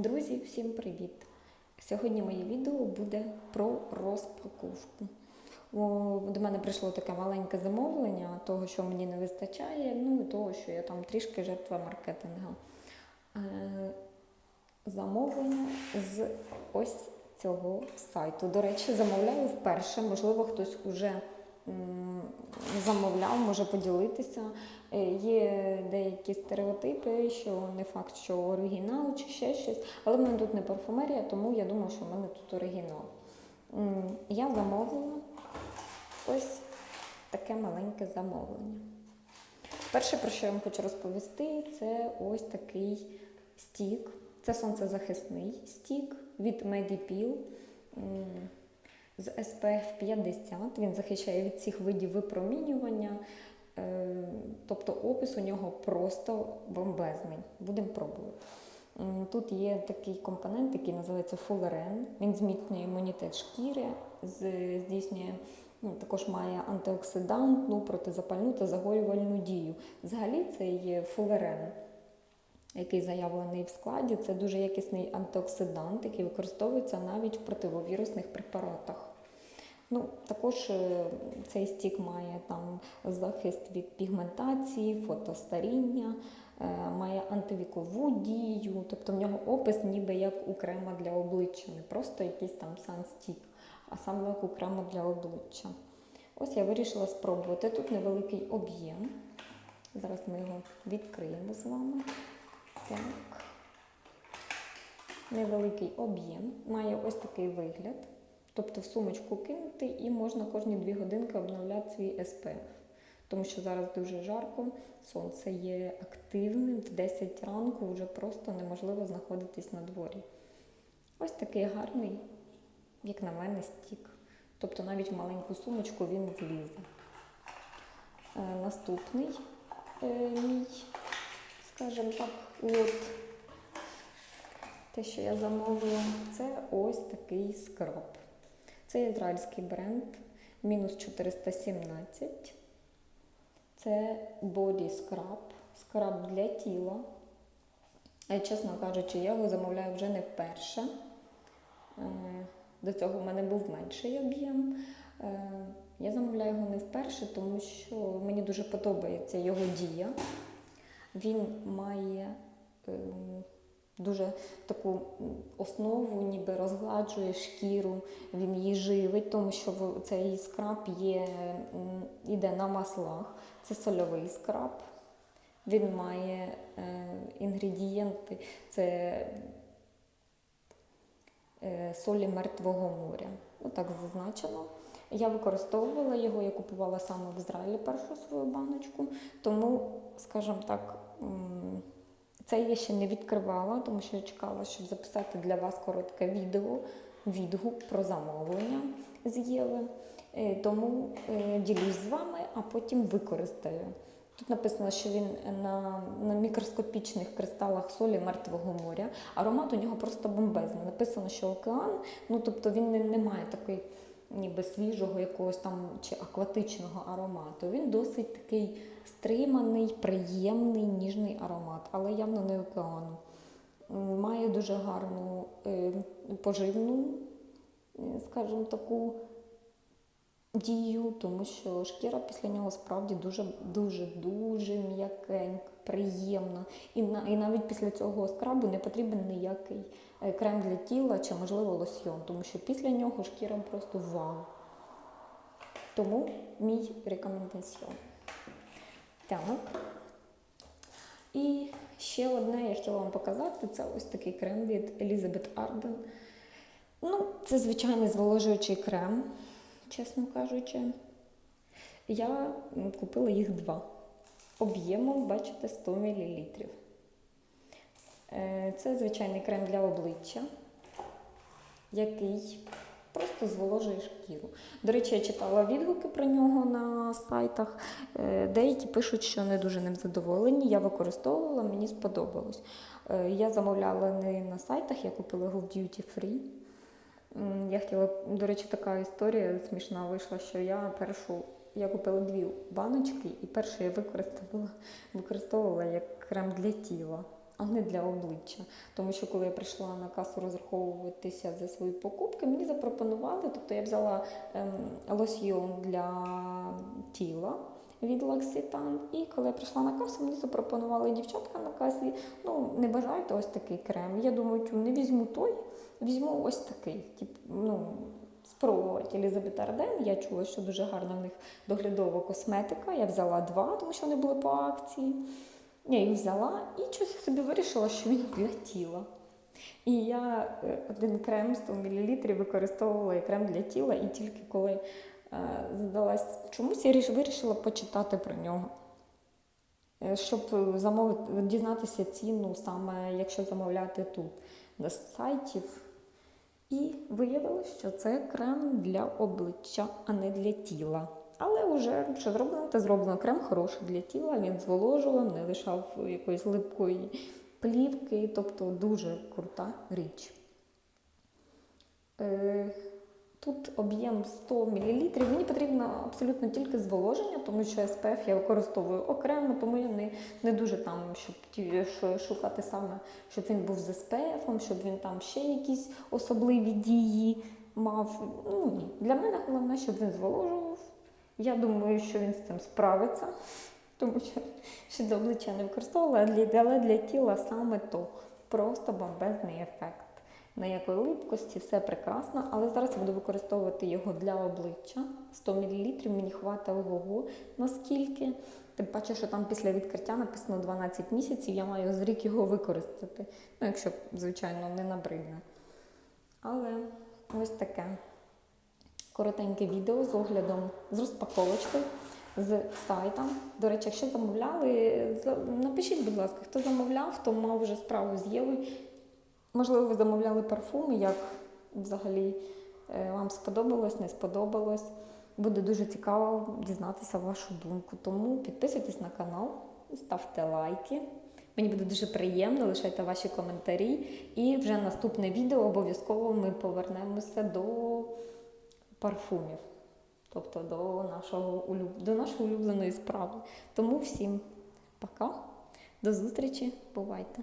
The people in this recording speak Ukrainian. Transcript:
Друзі, всім привіт! Сьогодні моє відео буде про розпаковку. О, До мене прийшло таке маленьке замовлення, того, що мені не вистачає, ну і того, що я там трішки жертва маркетингу. Е, Замовлення з ось цього сайту. До речі, замовляю вперше, можливо, хтось уже замовляв, може поділитися. Е, Є деякі стереотипи, що не факт, що оригінал чи ще щось, але в мене тут не парфумерія, тому я думаю, що в мене тут оригінал. Я замовила ось таке маленьке замовлення. Перше, про що я вам хочу розповісти, це ось такий стік. Це сонцезахисний стік від Medipil з SPF 50. Він захищає від всіх видів випромінювання. Е, Тобто опис у нього просто бомбезний. Будемо пробувати. Тут є такий компонент, який називається фулерен. Він зміцнює імунітет шкіри, здійснює ну, також має антиоксидантну, протизапальну та загоювальну дію. Взагалі це є фулерен, який заявлений в складі. Це дуже якісний антиоксидант, який використовується навіть в противовірусних препаратах. Ну, також е, цей стік має там захист від пігментації, фотостаріння, е, має антивікову дію, тобто в нього опис ніби як у крема для обличчя, не просто якийсь там санстік, а саме як у крема для обличчя. Ось я вирішила спробувати. Тут невеликий об'єм. Зараз ми його відкриємо з вами. Так. Невеликий об'єм, має ось такий вигляд. Тобто в сумочку кинути і можна кожні 2 годинки обновляти свій SPF. Тому що зараз дуже жарко, сонце є активним, в 10 ранку вже просто неможливо знаходитись на дворі. Ось такий гарний, як на мене, стік. Тобто навіть в маленьку сумочку він влізе. Е, наступний е, мій, скажімо так, лот. Те, що я замовила, це ось такий скраб. Це ізраїльський бренд мінус 417. Це Body Scrub, скраб для тіла. Е, Чесно кажучи, я його замовляю вже не вперше. Е, До цього в мене був менший об'єм. Е, Я замовляю його не вперше, тому що мені дуже подобається його дія. Він має ем, дуже таку основу, ніби розгладжує шкіру, він її живить, тому що цей скраб є, м, іде на маслах. Це сольовий скраб. Він має е, інгредієнти, це е, солі мертвого моря. Отак зазначено. Я використовувала його, я купувала саме в Ізраїлі першу свою баночку, тому, скажімо так, це я ще не відкривала, тому що я чекала, щоб записати для вас коротке відео, відгук про замовлення з Єви. Е, Тому е, ділюсь з вами, а потім використаю. Тут написано, що він на, на мікроскопічних кристалах солі мертвого моря. Аромат у нього просто бомбезний. Написано, що океан, ну тобто він не, не має такий ніби свіжого якогось там чи акватичного аромату. Він досить такий стриманий, приємний, ніжний аромат, але явно не океану. Має дуже гарну е, поживну, е, скажімо, таку дію, тому що шкіра після нього справді дуже дуже дуже м'якенька, приємна. І, і навіть після цього скрабу не потрібен ніякий е, крем для тіла чи, можливо, лосьйон, тому що після нього шкіра просто вау. Тому мій рекомендаціон. Так. І ще одне я хотіла вам показати це ось такий крем від Elizabeth Arden. Ну, це звичайний зволожуючий крем, чесно кажучи. Я купила їх два. Об'ємом, бачите, 100 мл. Е, Це звичайний крем для обличчя, який просто зволожує шкіру. До речі, я читала відгуки про нього на сайтах. Е, Деякі пишуть, що не дуже ним задоволені. Я використовувала, мені сподобалось. Е, Я замовляла не на сайтах, я купила його в Duty Free. Я хотіла, до речі, така історія смішна вийшла, що я першу я купила дві баночки, і першу я використовувала, використовувала як крем для тіла. а не для обличчя. Тому що коли я прийшла на касу розраховуватися за свої покупки, мені запропонували, тобто я взяла ем, лосьйон для тіла від L'Occitane. І коли я прийшла на касу, мені запропонували дівчатка на касі, ну, не бажаєте ось такий крем. Я думаю, не візьму той, візьму ось такий. Тип, ну, спробувати Елізабет Арден. Я чула, що дуже гарна в них доглядова косметика. Я взяла два, тому що вони були по акції. Я їх взяла і щось собі вирішила, що він для тіла. І я е, один крем 100 мл використовувала як крем для тіла, і тільки коли е, здалась чомусь, я вирішила почитати про нього. Е, Щоб замовити, дізнатися ціну, саме якщо замовляти тут на сайтів. І виявилось, що це крем для обличчя, а не для тіла. Але вже що зроблено, те зроблено. Крем хороший для тіла, він зволожував, не лишав якоїсь липкої плівки, тобто дуже крута річ. Е, Тут об'єм 100 мл. Мені потрібно абсолютно тільки зволоження, тому що SPF я використовую окремо, тому я не, не дуже там, щоб ті- шукати саме, щоб він був з SPF, щоб він там ще якісь особливі дії мав. Ну, ні. Для мене головне, щоб він зволожував. Я думаю, що він з цим справиться, тому що ще до обличчя не використовувала, але для тіла саме то просто бомбезний ефект. Ніякої липкості, все прекрасно, але зараз буду використовувати його для обличчя. 100 мл мені хватить ого, наскільки. Тим паче, що там після відкриття написано 12 місяців, я маю з рік його використати. Ну, якщо, звичайно, не набридне. Але ось таке коротеньке відео з оглядом, з розпаковочкою, з сайта. До речі, якщо замовляли, напишіть, будь ласка, хто замовляв, хто мав вже справу з Євою. Можливо, ви замовляли парфуми, як взагалі е, вам сподобалось, не сподобалось. Буде дуже цікаво дізнатися вашу думку. Тому підписуйтесь на канал, ставте лайки. Мені буде дуже приємно, лишайте ваші коментарі. І вже наступне відео обов'язково ми повернемося до парфумів, тобто до, нашого, до нашої улюбленої справи. Тому всім пока, до зустрічі, бувайте!